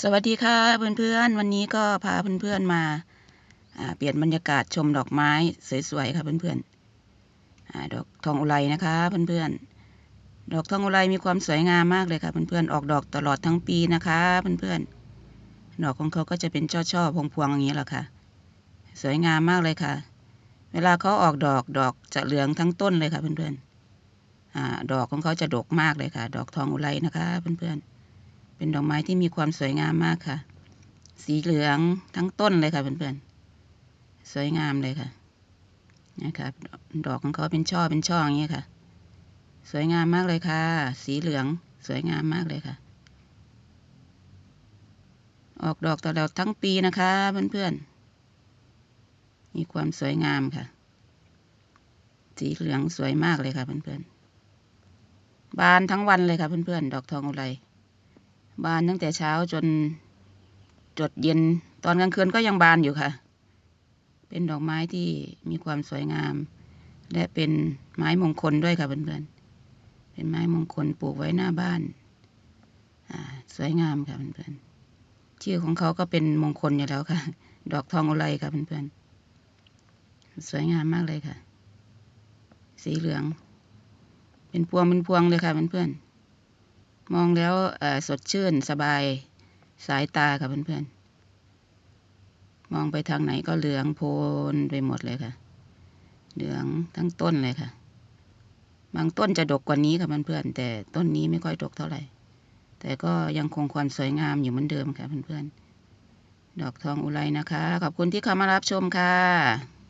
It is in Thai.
สวัสดีค่ะเพื่อนๆ วันนี้ก็พาเพื่อนๆมาเปลี่ยนบรรยากาศชมดอกไม้สวยๆค่ะเพื่อนๆดอกทองอุไรนะคะเพื่อนๆดอกทองอุไรมีความสวยงามมากเลยค่ะเพื่อนๆออกดอกตลอดทั้งปีนะคะเพื่อนๆดอกของเขาก็จะเป็นช่อๆพวงๆอย่างนี้แหละค่ะ สวยงามมากเลยค่ะ เวลาเขาออกดอกดอกจะเหลืองทั้งต้นเลยค่ะเพื่อนๆดอกของเขาจะดกมากเลยค่ะ ดอกทองอุไรนะคะเพื่อนๆ เป็นดอกไม้ที่มีความสวยงามมากค่ะ สีเหลืองทั้งต้นเลยค่ะเพื่อนๆ สวยงามเลยค่ะนะคะดอกของเขาเป็นช่อเป็นช่ออย่างนี้ค่ะ สวยงามมากเลยค่ะ สีเหลืองสวยงามมากเลยค่ะ ออกดอกตลอดทั้งปีนะคะเพื่อนๆ มีความสวยงามค่ะ สีเหลืองสวยมากเลยค่ะเพื่อนๆ บานทั้งวันเลยค่ะเพื่อนๆ ดอกทองอุไร บานตั้งแต่เช้าจนจดเย็น ตอนกลางคืนก็ยังบานอยู่ค่ะ เป็นดอกไม้ที่มีความสวยงาม และเป็นไม้มงคลด้วยค่ะเพื่อนๆ เป็นไม้มงคลปลูกไว้หน้าบ้าน สวยงามค่ะเพื่อนๆ ชื่อของเขาก็เป็นมงคลอยู่แล้วค่ะ ดอกทองอุไรค่ะเพื่อนๆ สวยงามมากเลยค่ะ สีเหลือง เป็นพวงเป็นพวงเลยค่ะเพื่อนๆ มองแล้วสดชื่นสบายสายตาค่ะเพื่อนๆ มองไปทางไหนก็เหลืองโพนไปหมดเลยค่ะ เหลืองทั้งต้นเลยค่ะ บางต้นจะดกกว่านี้ค่ะเพื่อนๆ แต่ต้นนี้ไม่ค่อยดกเท่าไหร่ แต่ก็ยังคงความสวยงามอยู่เหมือนเดิมค่ะเพื่อนๆ ดอกทองอุไรนะคะ ขอบคุณที่เข้ามารับชมค่ะ